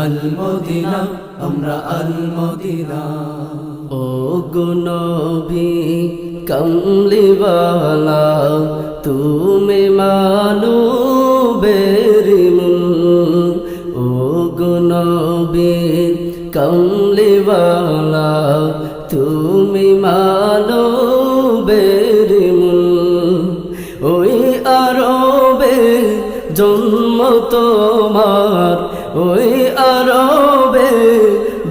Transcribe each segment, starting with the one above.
আলমদিনা, আমরা আলমদিনা। ও কমলিওয়ালা, তুমি মানো বেরিমুন ও গুনবি কমলিওয়ালা, তুমি মানো বেরিমুন ওই আরবে জন্ম তোমার ওই আরবে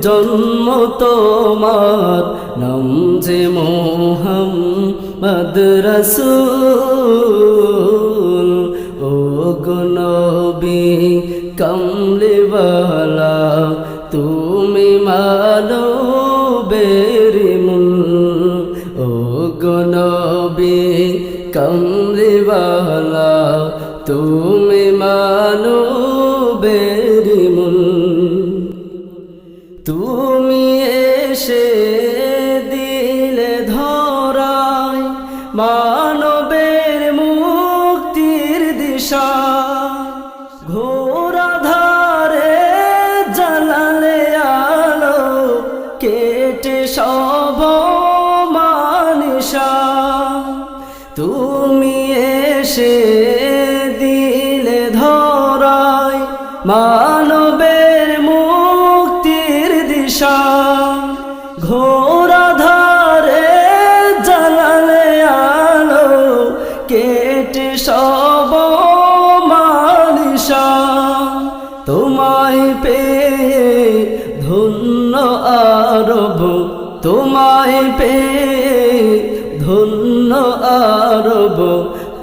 জন্ম তোমার নাম যে মোহাম্মদ রসুল। ও গুনবি কমলিওয়ালা, তুমি মানো বেরিমুন ও গুনবি কমলিওয়ালা, তুমি মানো বেরিমুন তুমি এসে দিলে ধরায় মানবের মুক্তির দিশা। ঘোরা ধারে জ্বালালে আলো, কেটে সব মানিসা তুমি এসে দিলে ধরায় মানবের মুক্তির দিশা ঘোরা ধারে জ্বালালে আলো, কেটে সব মানিসা তোমায় পেয়ে ধন্য আরব, তোমায় পেয়ে ধন্য আরব।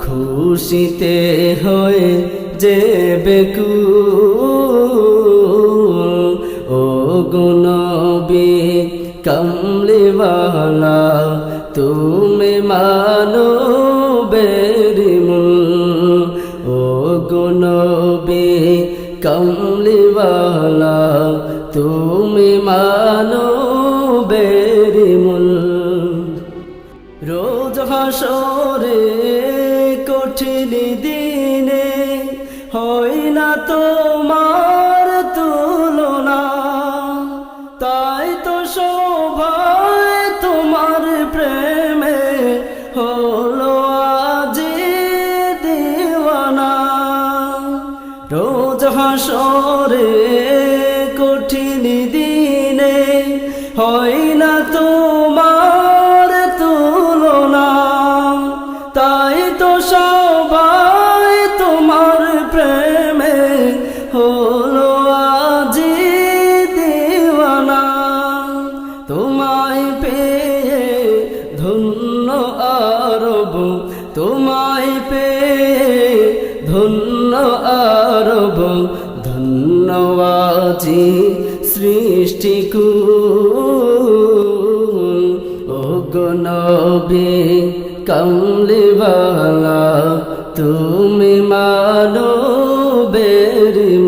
খুশিতে হয়ে যে বেকুল কমলিওয়ালা তুমি মানো বেরিমুল ও গুনবি কমলিওয়ালা তুমি মানো বেরিমুল রোজ হাসরে কঠিন দিনে হলো আজি দেওয়ানা। রোজ হাসরে দিনে আরব তোমায় পে ধন্য আরব ধন্যবাজি সৃষ্টিকুল ও গনবি কমলিওয়ালা তুমি মানো বেরিমুল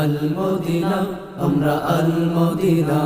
আলমদিনা আমরা আলমদিনা।